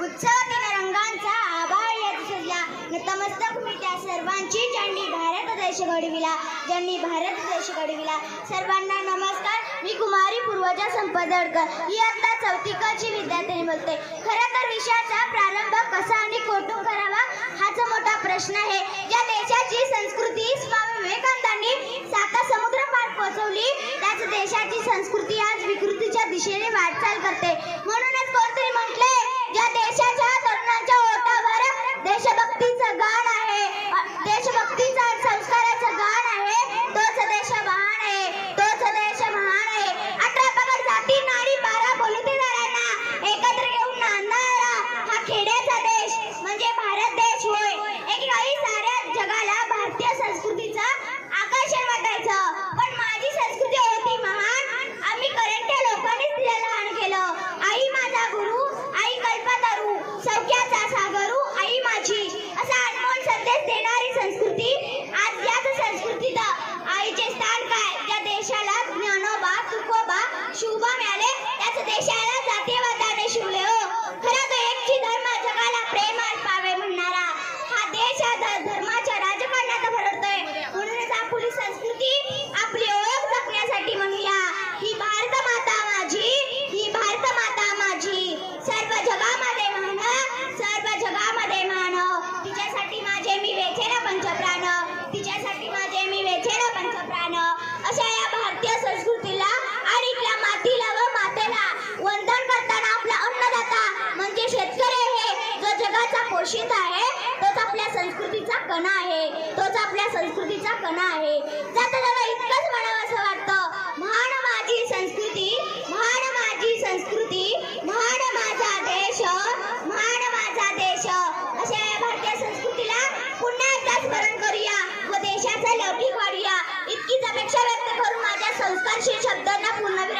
उत्सवातील रंगांचा आभाळ येत सजला नतमस्तक मी त्या सर्वांची ज्यांनी भारत देश घडविला. ज्यांनी भारत देश घडविला. सर्वांना नमस्कार. मी कुमारी पूर्वजा संपदडकर. ही आता चौथी कची विद्यार्थी बोलते. खरं तर विषयाचा प्रारंभ कसा आणि कोठून करावा हाच मोठा प्रश्न आहे. या देशाची संस्कृती स्वामी विवेकानंदांनी साता समुद्र पार पोहोचवली त्याच देशाची संस्कृती आज विकृतीच्या दिशेने वाटचाल करते. म्हणूनच कोणतरी म्हटले अशा या भारतीय संस्कृतीला आणि इथल्या मातीला व मातेला वंदन करताना आपला अन्नदाता म्हणजे शेतकरी आहे. जो जगाचा पोषित आहे तोच आपल्या संस्कृतीचा कणा आहे. तोच आपल्या संस्कृतीचा कणा आहे. जाता जाता इतकंच म्हणावं शब्दांना पूर्णविराम देते